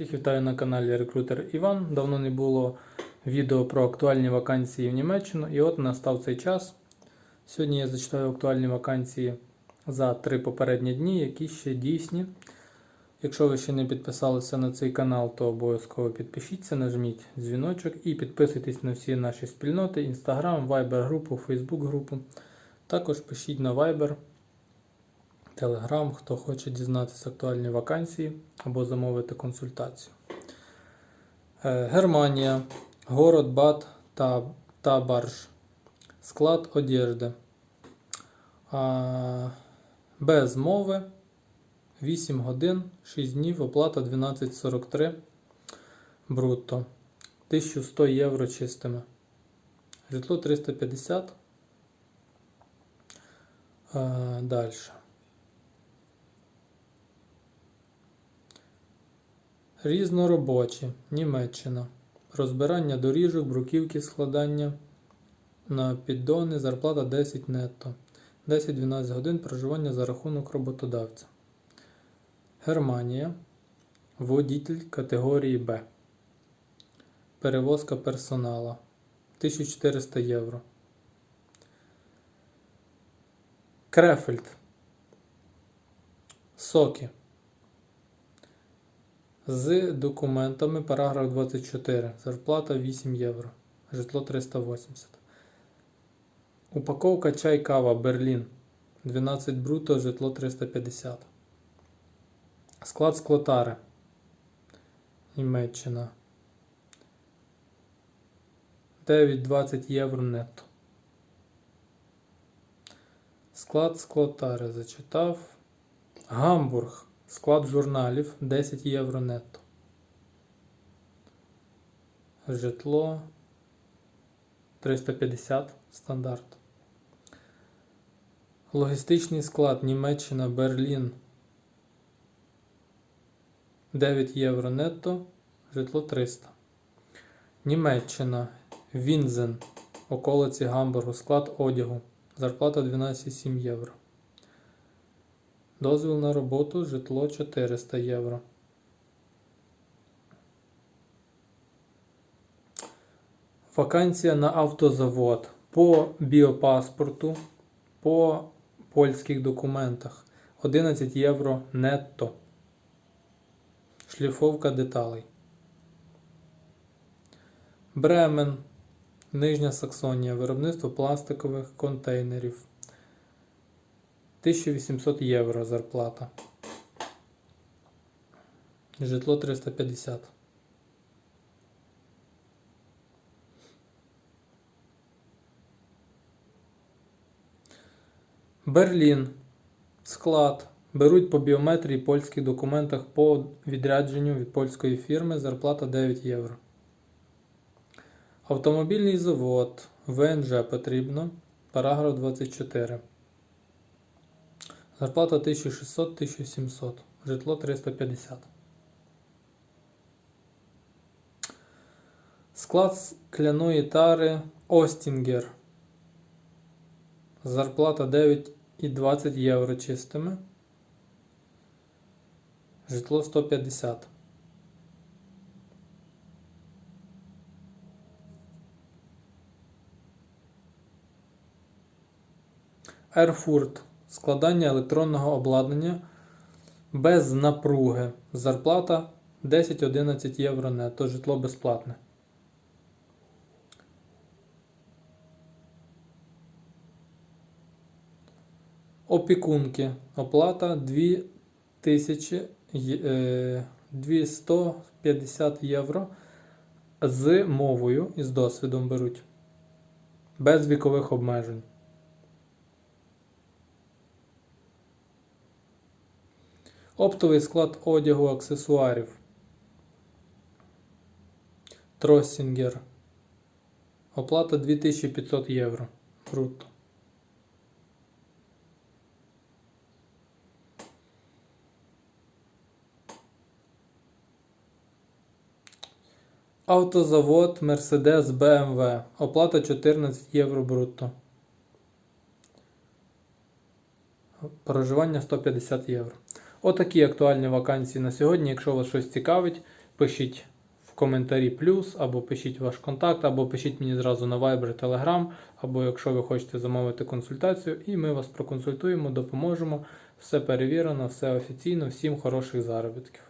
Всіх вітаю на каналі Рекрутер Іван. Давно не було відео про актуальні вакансії в Німеччину, і от настав цей час. Сьогодні я зачитаю актуальні вакансії за три попередні дні, які ще дійсні. Якщо ви ще не підписалися на цей канал, то обов'язково підпишіться, нажміть дзвіночок і підписуйтесь на всі наші спільноти: Instagram, Viber групу, Facebook групу. Також пишіть на Viber, Telegram, хто хоче дізнатися актуальні вакансії або замовити консультацію. Е, Германія, город Бат та, та Барж. Склад одежди. Без мови. 8 годин, 6 днів, оплата 12,43 брутто. 1100 євро чистими. Житло 350. А, Різноробочі. Німеччина. Розбирання доріжок, бруківки, складання на піддони, зарплата 10 нетто. 10-12 годин проживання за рахунок роботодавця. Германія. Водитель категорії Б. Перевозка персонала 1400 євро. Крефельд. Соки. З документами параграф 24. Зарплата 8 євро. Житло 380. Упаковка чай кава Берлін. 12 бруто, житло 350. Склад склотари. Німеччина. 9-20 євро нетто. Склад склотари зачитав. Гамбург. Склад журналів 10 євро нетто. Житло 350 стандарт. Логістичний склад Німеччина Берлін 9 євро нетто, житло 300. Німеччина Вінзен, околиці Гамбургу, склад одягу. Зарплата 12,7 євро. Дозвіл на роботу, житло 400 євро. Вакансія на автозавод по біопаспорту, по польських документах 11 євро нетто. Шліфовка деталей. Бремен. Нижня Саксонія. Виробництво пластикових контейнерів. 1800 євро зарплата. Житло 350. Берлін. Склад. Беруть по біометрії польських документах по відрядженню від польської фірми. Зарплата 9 євро. Автомобільний завод. ВНЖ потрібно. Параграф 24. Зарплата 1600-1700. Житло 350. Склад скляної тари Остінгер. Зарплата 9,20 євро чистими. Житло 150. Ерфурт. Складання електронного обладнання без напруги. Зарплата 10-11 євро нето. Житло безплатне. Опікунки. Оплата 2000 е, 250 євро з мовою і з досвідом беруть. Без вікових обмежень. Оптовий склад одягу аксесуарів. Троссінгер. Оплата 2500 євро. Брутто. Автозавод Mercedes BMW. Оплата 14 євро брутто. Проживання 150 євро. Отакі актуальні вакансії на сьогодні. Якщо вас щось цікавить, пишіть в коментарі плюс, або пишіть ваш контакт, або пишіть мені зразу на Viber, Telegram, або якщо ви хочете замовити консультацію, і ми вас проконсультуємо, допоможемо. Все перевірено, все офіційно, всім хороших заробітків.